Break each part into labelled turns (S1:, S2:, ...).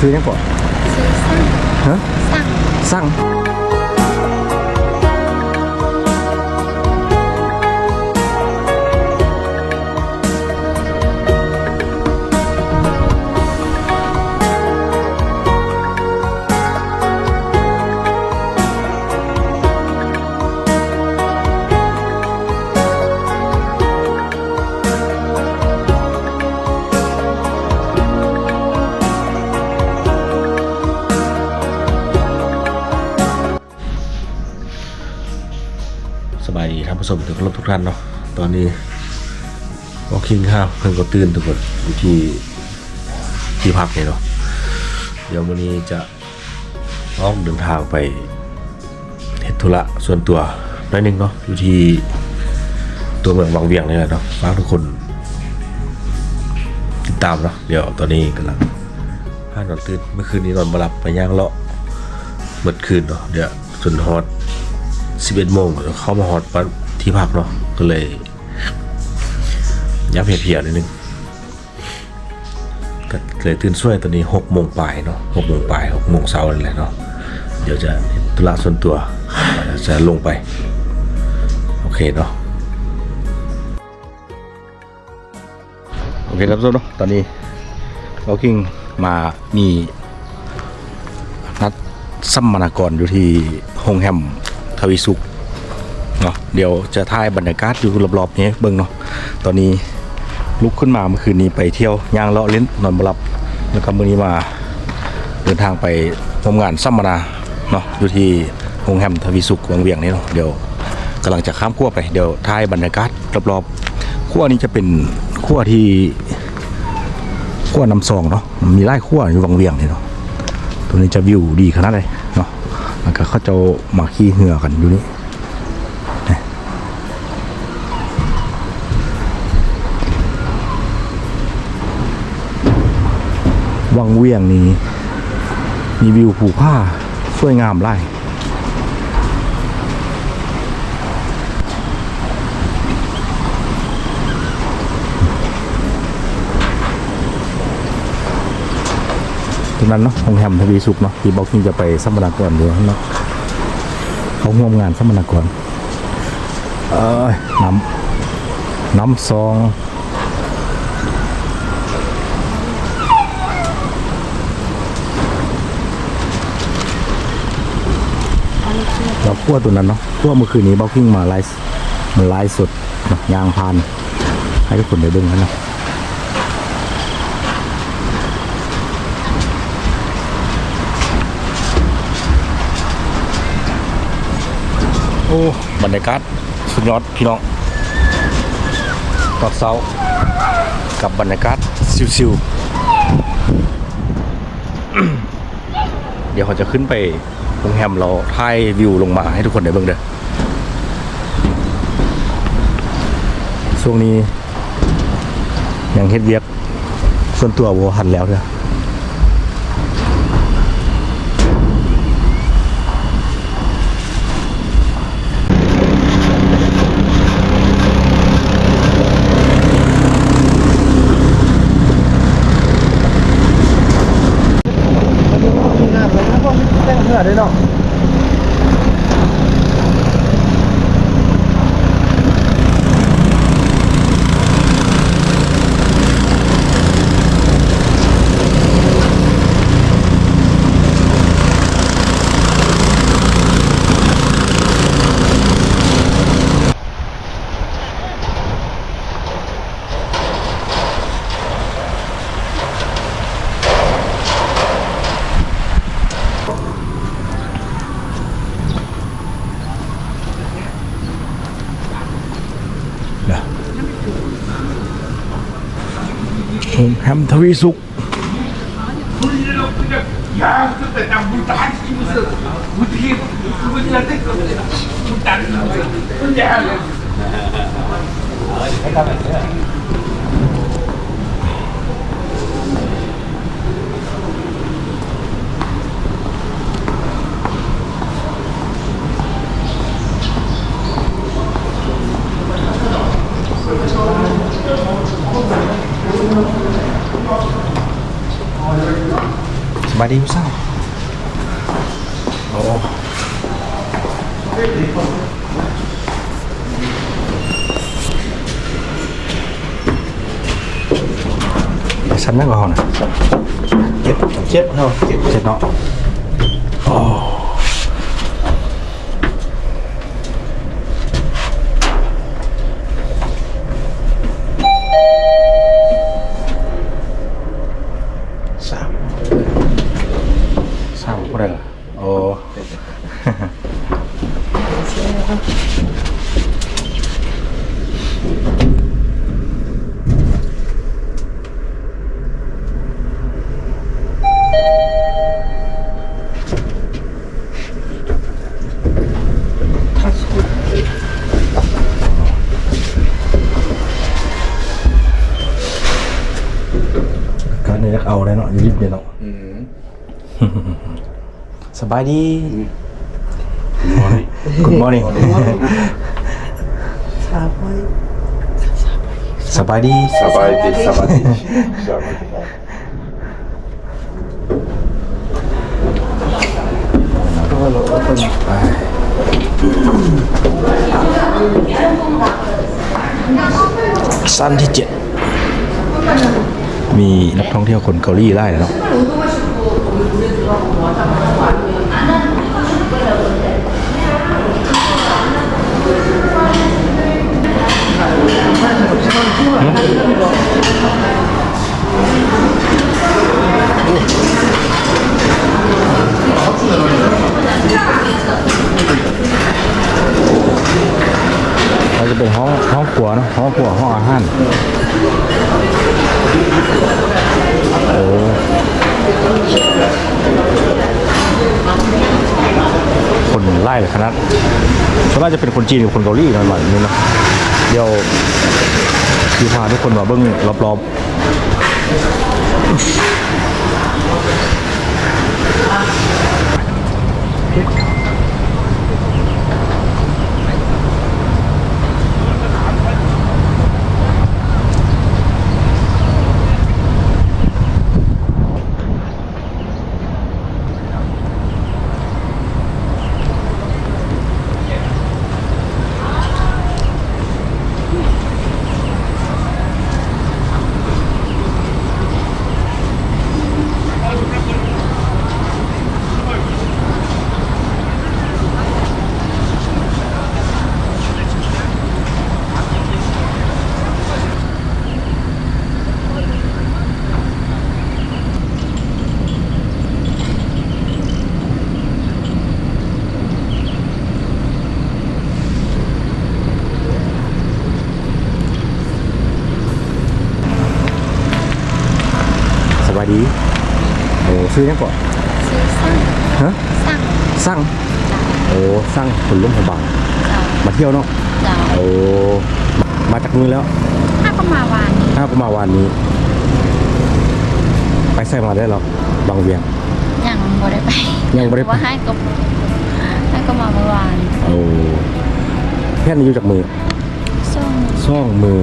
S1: ซื้อยังก่อน
S2: ซื้อสั่ง
S1: ฮะ
S2: สั่ง
S1: สั่งานผู้ชมทุกคนทุกท่านเนาะตอนนี้วอคิงข้าวเพิ่งก็ตื่นทุกคนอยู่ที่ที่พักเนี่ยเนาะเดี๋ยววันนี้จะออกเดินทางไปเฮ็ดธุระส่วนตัวน้อยนึงเนาะอยู่ที่ตัวเมืองวังเวียงนี่แหละเนาะฝากทุกคนติดตามเนาะเดี๋ยวตอนนี้กำลังพานอนตื่นเมื่อคืนนี้นอนมาหลับไปย่างเลาะเมื่อคืนเนาะเดี๋ยวจนฮอด11โมงเข้ามาฮอตวัน ที่พักเนาะก็เลยยับเพียๆนิดนึงก็เลยตื่นช่วยตอนนี้6โมงปลายเนาะ6โมงปลาย6โมงเช้านั่นแหละเนาะเดี๋ยวจะเฮ็ดธุระส่วนตัวจะลงไป โอเคเนาะโอเคครับทุกคนเนาะตอนนี้เราคิงมามีนัดสัมมนากรอยู่ที่โรงแรมทวีสุข เนาะเดี๋ยวจะถ่ายบรรยากาศอยู่รอบๆนี้เบิ่งเนาะตอนนี้ลุกขึ้นมาเมื่อคืนนี้ไปเที่ยวย่างเลาะเล่นนอนบลับ แล้วก็มื้อนี้มาเดินทางไปทำงานสัมมนาเนาะอยู่ที่โรงแรมทวีสุขวังเวียงนี่เนาะเดี๋ยวกำลังจะข้ามขั้วไปเดี๋ยวถ่ายบรรยากาศรอบๆขั้วนี้จะเป็นขั้วที่ขั้วน้ำซองเนาะมีไร่ขั้วอยู่วังเวียงนี่เนาะตัวนี้จะวิวดีขนาดเลยเนาะแล้วก็เขาจะมาขี่เหือกันอยู่นี่ วังเวียงนี้ มีวิวภูผ้าสวยงามไล่ตรงนั้นเนาะโรงแรมทวีสุขเนาะที่บอกที่จะไปสัมมนากรอยู่เนาะเขาร่วมงานสัมมนากรเอ้ยน้ำน้ำซอง เราคั่วตัวนั้นเนาะคั่วเมื่อคืนนี้บ็อกกิ้งมาไลฟ์มันไลฟ์สดยางพานให้ทุกคนได้เบิ่งกันเนาะโอ้บรรยากาศสุดยอดพี่น้องตอนเช้ากับบรรยากาศซิวๆเดี๋ยวเขาจะขึ้นไป งแรมเราถ่ายวิวลงมาให้ทุกคนได้เบิ่งเด้อช่วงนี้ยังเฮ็ดเวียกส่วนตัวโวหันแล้วเด้อโรง แฮมทวีสุข บเขานะ
S2: เจ็ดเจ็ดเนาะเจ็ด
S1: เจ็ดเนาะโอ้
S2: สาม
S1: สามคนเลยเหรอโอ้ การนี้เอาได้เนาะรีบเลยเนาะสบายดี Good morning
S2: สามไว้
S1: สบายดี
S3: สบายดีสบายดีสบายดี
S2: ตัวเราก็เป็น
S1: สั้นที่เจ็ดมีนักท่องเที่ยวคนเกาหลีไล่เนาะเราจะเป็นห้องห้องครัวเนอะห้องครัวห้องอาหารโอ้คนไล่เลยขนาด ส่วนมากจะเป็นคนจีนกับคนเกาหลีหน่อยๆนี่เนาะเดี๋ยวพี่พาทุกคนมาเบิ้งรอบๆายดีโอ้ซื้อยังก่อน
S4: ซื้อสั่ง
S1: ฮะ
S4: สั่ง
S1: สั่ง
S4: เจ้า
S1: โอ้สั่งคนลุ่มพบาง
S4: เจ้า
S1: มาเที่ยวเนาะ
S4: เจ้า
S1: โอ้มาจากมือแล้ว
S4: ถ้าก็มาวานนี้
S1: ถ้าก็มาวันนี้ ไปใส่มาได้หรอบางเวียง
S4: ยังบ่ได้ไป
S1: ยังบ่ได้ไป
S4: ว่าให้ก็ให้ก็มาเมื่อวาน
S1: โอ้แค่นี้อยู่จากมือ
S4: ส่ง
S1: ซ่องมือ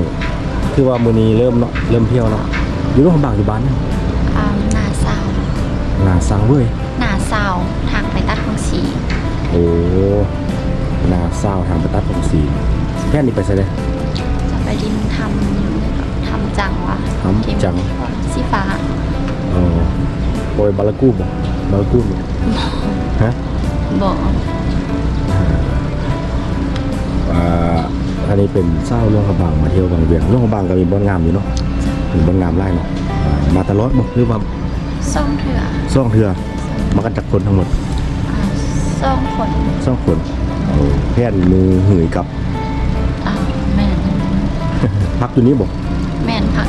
S1: คือว่ามือนี้เริ่มเนาะเริ่มเที่ยวเนาะอยู่ร่วมบางอยู่บ้านเนี่ย
S4: อ่าหนาสาว
S1: งานสังเว้ย
S4: หนาสาวทางไปตัดของสี
S1: โอ้นาเศร้าทางประตัดของสีแค่นี้ไปใส่เลย
S4: จะไปดินทำทำจังวะ
S1: ทำจัง
S4: สีฟ้า
S1: อ๋อโปรยบาลากูบ่บาลากูบ่ฮะ
S4: บอก
S1: อ่าอันนี้เป็นเศร้าล่วงกระบางมาเที่ยวบางเวียงล่วงกระบางก็มีบอนงามอยู่เนาะมีบอนงามไล่เนาะอ่ามาตลอดบ่หรือว่า
S4: ส่งเถื่อ
S1: ซ่องเทือมากันจากคนทั้งหมด
S4: อ่าส่งผล
S1: ซ่องคนโอ้แพ่นมือหือยกับ
S4: อ่าแม่น
S1: พักอยู่นี้บ่
S4: แม่นผัก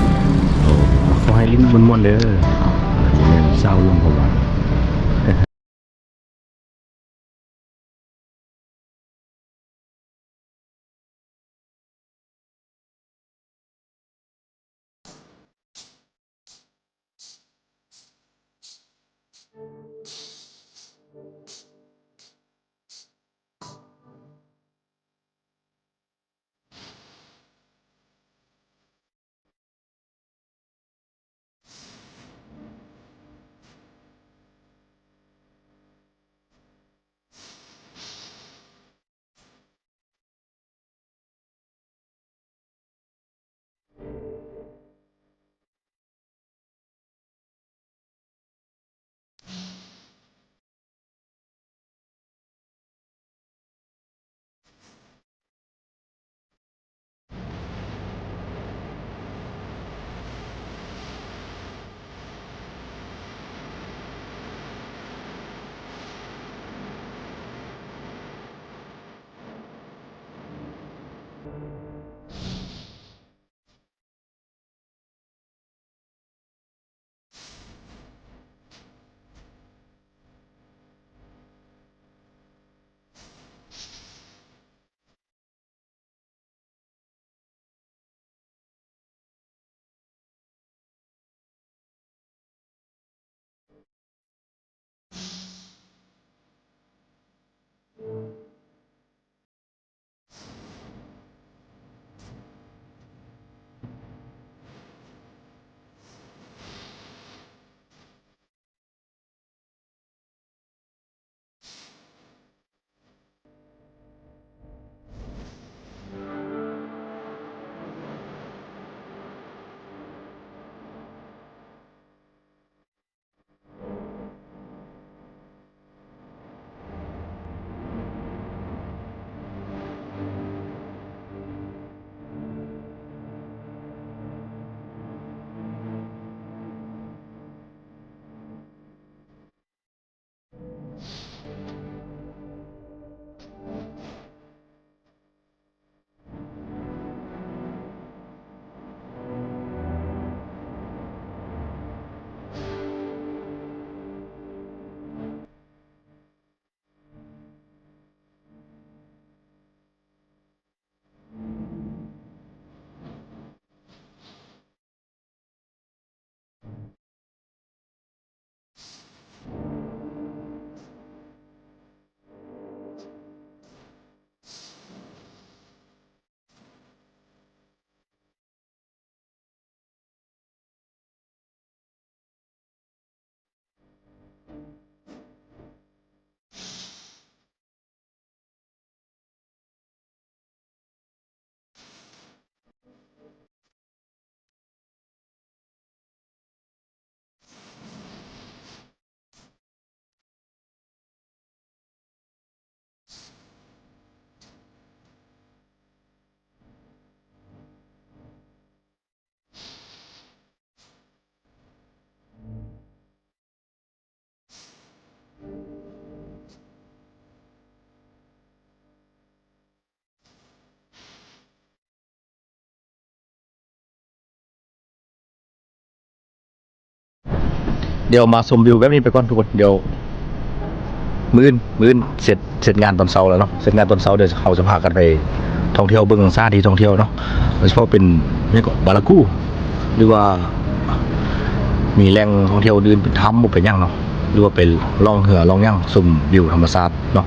S1: โอ้เขาให้ลิ้นม้วนๆเด้อแม่นเศร้าล่วงกระบา เดี๋ยวมาชมวิวแบบนี้ไปก่อนทุกคนเดี๋ยวมื้นมื้นเสร็จเสร็จงานตอนเช้าแล้วเนาะเสร็จงานตอนเช้าเดี๋ยวเขาจะพากันไปท่องเที่ยวเบื้องซ่าที่ท่องเที่ยวเนาะโดยเฉพาะเป็นนี่ก็บารากูหรือว่า มีแหล่งท่องเที่ยวอื่นเป็นถ้ำบ่เป็นย่างเนาะหรือว่าเป็นล่องเหือล่องย่างชมวิวธรรมชาติเนาะ